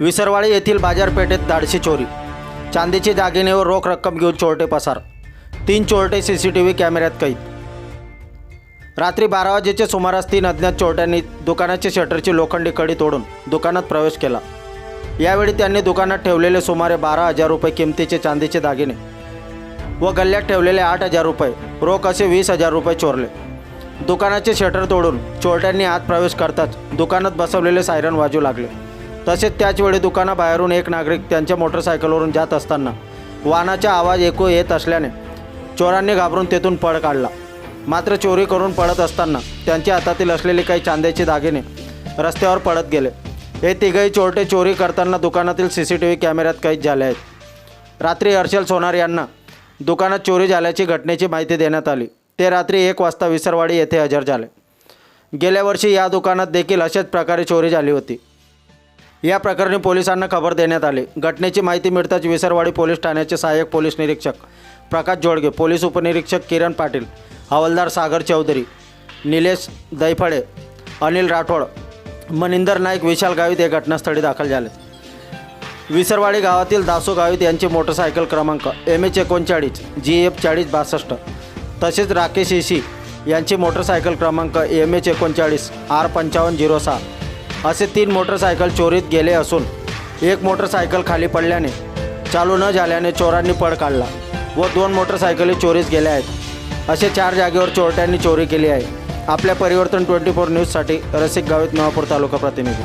विसरवाडी येथील बाजारपेठेत धाडशी चोरी. चांदीची दागिने व रोख रक्कम घेऊन चोरटे पसार. तीन चोरटे सी सी टी व्ही कॅमेऱ्यात कैद. रात्री बारा वाजेच्या सुमारास तीन अज्ञात चोरट्यांनी दुकानाची शटरची लोखंडी कडी तोडून दुकानात प्रवेश केला. यावेळी त्यांनी दुकानात ठेवलेले सुमारे बारा हजार रुपये किमतीचे चांदीचे दागिने व गल्ल्यात ठेवलेले आठ हजार रुपये रोख असे वीस हजार रुपये चोरले. दुकानाचे शटर तोडून चोरट्यांनी आत प्रवेश करताच दुकानात बसवलेले सायरन वाजू लागले. तसेच त्याचवेळी दुकानाबाहेरून एक नागरिक त्यांच्या मोटरसायकलवरून जात असताना वाहनाचा आवाज ऐकू येत असल्याने चोरांनी घाबरून तेथून पळ काढला. मात्र चोरी करून पळत असताना त्यांच्या हातातील असलेले काही चांद्याचे दागिने रस्त्यावर पडत गेले. हे तिघही चोरटे चोरी करताना दुकानातील सी सी टी व्ही कॅमेऱ्यात कैद झाले आहेत. रात्री हर्षल सोनार यांना दुकानात चोरी झाल्याची घटनेची माहिती देण्यात आली. ते रात्री एक वाजता विसरवाडी येथे हजर झाले. गेल्या वर्षी या दुकानात देखील अशाच प्रकारे चोरी झाली होती. या प्रकरणी पोलिसांना खबर देण्यात आली. घटनेची माहिती मिळताच विसरवाडी पोलीस ठाण्याचे सहाय्यक पोलीस निरीक्षक प्रकाश जोडगे पोलीस उपनिरीक्षक किरण पाटील हवालदार सागर चौधरी निलेश दैफळे अनिल राठोड मनिंदर नाईक विशाल गावित हे घटनास्थळी दाखल झाले. विसरवाडी गावातील दासू गावित यांची मोटरसायकल क्रमांक एम एच एकोणचाळीस जी एफ चाळीस बासष्ट तसेच राकेश इशी यांची मोटरसायकल क्रमांक एम एच एकोणचाळीस आर पंचावन्न झिरो सहा असे तीन मोटरसायकल चोरीत गेले असून एक मोटरसायकल खाली पडल्याने चालू न झाल्याने चोरांनी पळ काढला व दोन मोटरसायकली चोरीस गेल्या आहेत. असे चार जागेवर चोरट्यांनी चोरी केली आहे. आपल्या परिवर्तन ट्वेंटी फोर न्यूजसाठी रसिक गावित नवापूर तालुका प्रतिनिधी.